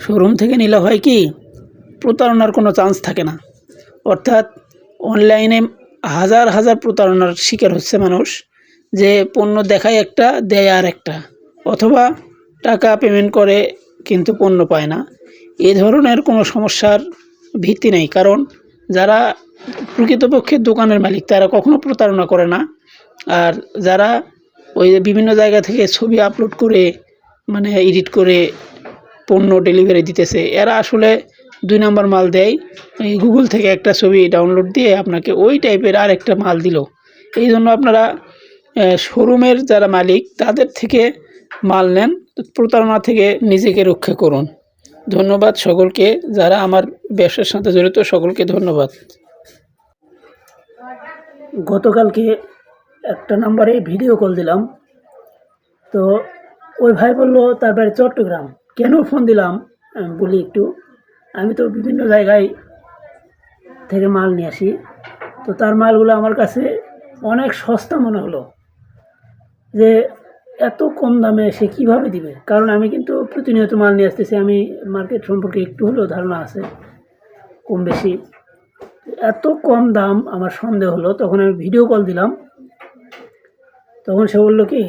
Showroom থেকে নিলে হয় কি? প্রতারণার কোনো চান্স থাকে না। অর্থাৎ অনলাইনে হাজার হাজার প্রতারণার শিকার হচ্ছে মানুষ, যে পণ্য দেখায় একটা, দেয় আর একটা। অথবা টাকা পেমেন্ট করে কিন্তু পণ্য পায় না। এ ধরনের কোনো সমস্যার ভিত্তি নেই। কারণ যারা প্রকৃতপক্ষে দোকানের মালিক, তারা কখনো প্রতারণা করে না। আর যারা ওই বিভিন্ন জায়গা থেকে ছবি আপলোড করে মানে এডিট করে পণ্য ডেলিভারি দিতেছে। এরা আসলে দুই নাম্বার মাল দেয়। এই গুগল থেকে একটা ছবি ডাউনলোড দিয়ে আপনাকে ওই টাইপের আর একটা মাল দিল। এই জন্য আপনারা শোরুমের যারা মালিক, তাদের থেকে মাল নেন। প্রতারণা থেকে নিজেকে রক্ষা করুন। ধন্যবাদ সকলকে। যারা আমার ব্যবসার সাথে জড়িত, সকলকে ধন্যবাদ। গতকালকে একটা নাম্বারে ভিডিও কল দিলাম। তো ওই ভাই বলল, তার বাড়ি চট্টগ্রাম। কেন ফোন দিলাম? বলি একটু। আমি তো বিভিন্ন জায়গায় থেকে মাল নিয়ে আসি। তো তার মালগুলো আমার কাছে অনেক সস্তা মনে হলো যে এত কম দামে সে কীভাবে দিবে? কারণ আমি কিন্তু প্রতিনিয়ত মাল নিয়ে আসতেছি। আমি মার্কেট সম্পর্কে একটু হলেও ধারণা আছে কম বেশি। এত কম দাম আমার সন্দেহ হলো। তখন আমি ভিডিও কল দিলাম। তখন সে বলল কি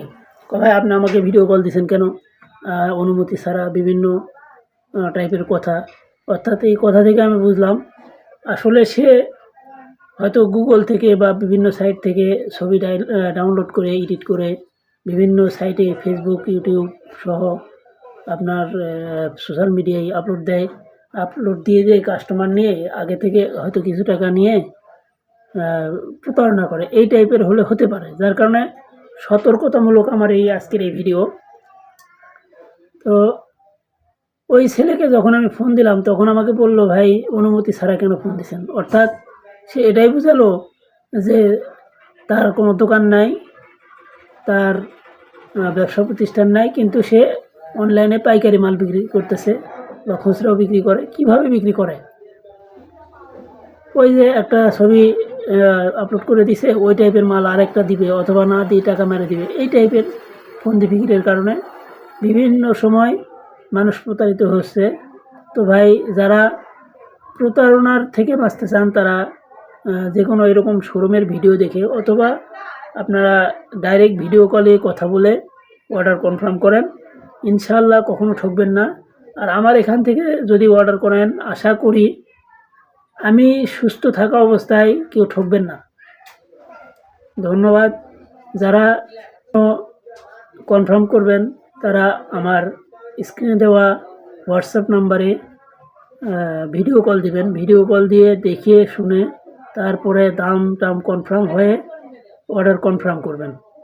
"ক ভাই আপনি আমাকে ভিডিও কল দিয়েছেন কেন? অনুমতি ছাড়া বিভিন্ন টাইপের কথা। অর্থাৎ এই কথা থেকে আমি বুঝলাম, আসলে সে হয়তো গুগল থেকে বা বিভিন্ন সাইট থেকে ছবি ডাউনলোড করে এডিট করে বিভিন্ন সাইটে ফেসবুক ইউটিউব সহ আপনার সোশ্যাল মিডিয়ায় আপলোড দেয়। আপলোড দিয়ে দিয়ে কাস্টমার নিয়ে আগে থেকে হয়তো কিছু টাকা নিয়ে প্রতারণা করে। এই টাইপের হলে হতে পারে। যার কারণে সতর্কতামূলক আমার এই আজকের এই ভিডিও তো ওই ছেলেকে যখন আমি ফোন দিলাম, তখন আমাকে বলল, ভাই, অনুমতি ছাড়া কেন ফোন দিছেন? অর্থাৎ সে এটাই বুঝালো যে তার কোনো দোকান নাই, তার ব্যবসা প্রতিষ্ঠান নাই, কিন্তু সে অনলাইনে পাইকারি মাল বিক্রি করতেছে বা খুচরাও বিক্রি করে। কীভাবে বিক্রি করে? ওই যে একটা ছবি আপলোড করে দিছে, ওই টাইপের মাল আরেকটা দিবে অথবা না দিয়ে টাকা মেরে দিবে। এই টাইপের ফন্দি বিক্রির কারণে বিভিন্ন সময় মানুষ প্রতারিত হচ্ছে। তো ভাই, যারা প্রতারণার থেকে বাঁচতে চান, তারা যে কোনো এরকম শোরুমের ভিডিও দেখে অথবা আপনারা ডাইরেক্ট ভিডিও কলে কথা বলে অর্ডার কনফার্ম করেন। ইনশাল্লাহ কখনো ঠকবেন না। আর আমার এখান থেকে যদি অর্ডার করেন, আশা করি আমি সুস্থ থাকা অবস্থায় কেউ ঠকবেন না। ধন্যবাদ। যারা কনফার্ম করবেন তারা আমার স্ক্রিনে দেওয়া হোয়াটসঅ্যাপ নাম্বারে ভিডিও কল দিবেন। ভিডিও কল দিয়ে দেখিয়ে শুনে তারপরে দাম টাম কনফার্ম হয়ে অর্ডার কনফার্ম করবেন।